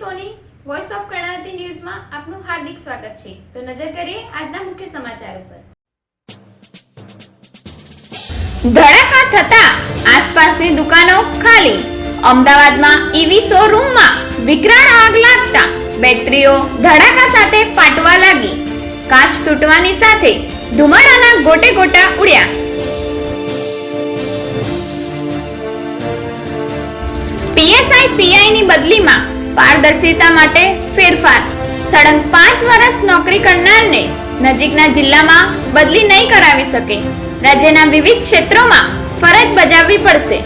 Soni voice of Karnavati ન્યૂઝમાં આપનું હાર્દિક સ્વાગત છે. તો નજર કરીએ આજના મુખ્ય સમાચાર ઉપર. ધડાકા થતા આસપાસની દુકાનો ખાલી. અમદાવાદમાં ઈવી શોરૂમમાં વિકરાળ આગ લાગતા બેટરીઓ ધડાકા સાથે ફાટવા લાગી. કાચ તૂટવાની સાથે ધુમાડાના ગોટે ગોટા ઉડ્યા. પીઆઈ બદલીમાં પારદર્શિતા માટે ફેરફાર. સળંગ પાંચ વર્ષ નોકરી કરનારને નજીકના જિલ્લામાં બદલી નહીં કરાવી શકે. રાજ્યના વિવિધ ક્ષેત્રોમાં ફરજ બજાવવી પડશે.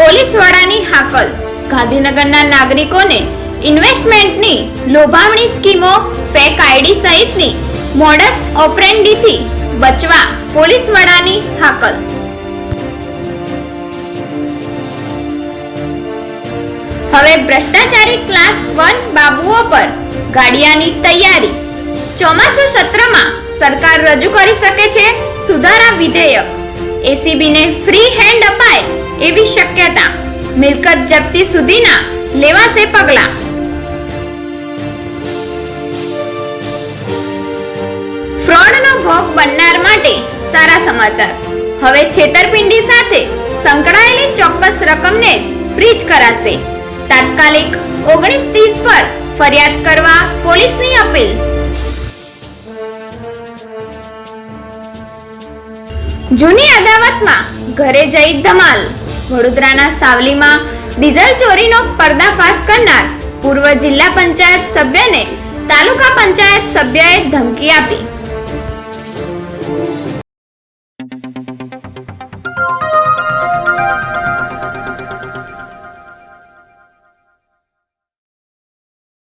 પોલીસ વડાની હાકલ. ગાંધીનગરના નાગરિકોને ઇન્વેસ્ટમેન્ટની લોભામણી સ્કીમો, ફેક આઈડી સહિતની મોડસ ઓપરેન્ડીથી બચવા, પોલીસ વડાની હાકલ. હવે ભ્રષ્ટાચારી ક્લાસ વન બાબુઓ પર ગાડિયાની તૈયારી. ચોમાસુ સત્રમાં સરકાર રજૂ કરી શકે છે સુધારા વિધેયક. એસીબીને ફ્રી હેન્ડ અપાય એવી શક્યતા. મિલકત જપ્તી સુધીના લેવાશે પગલાં. ભોગ બનનાર માટે સારા સમાચાર. હવે છેતરપિંડી સાથે સંકળાયેલી ચોક્કસ રકમને જ ફ્રીજ કરાશે. તાત્કાલિક ઓગણીસ ત્રીસ પર ફરિયાદ કરવા પોલીસની અપીલ. જૂની અદાવતમાં ઘરે જઈ ધમાલ. વડોદરાના સાવલીમાં ડીઝલ ચોરીનો પર્દાફાશ કરનાર પૂર્વ જિલ્લા પંચાયત સભ્યને તાલુકા પંચાયત સભ્યએ ધમકી આપી.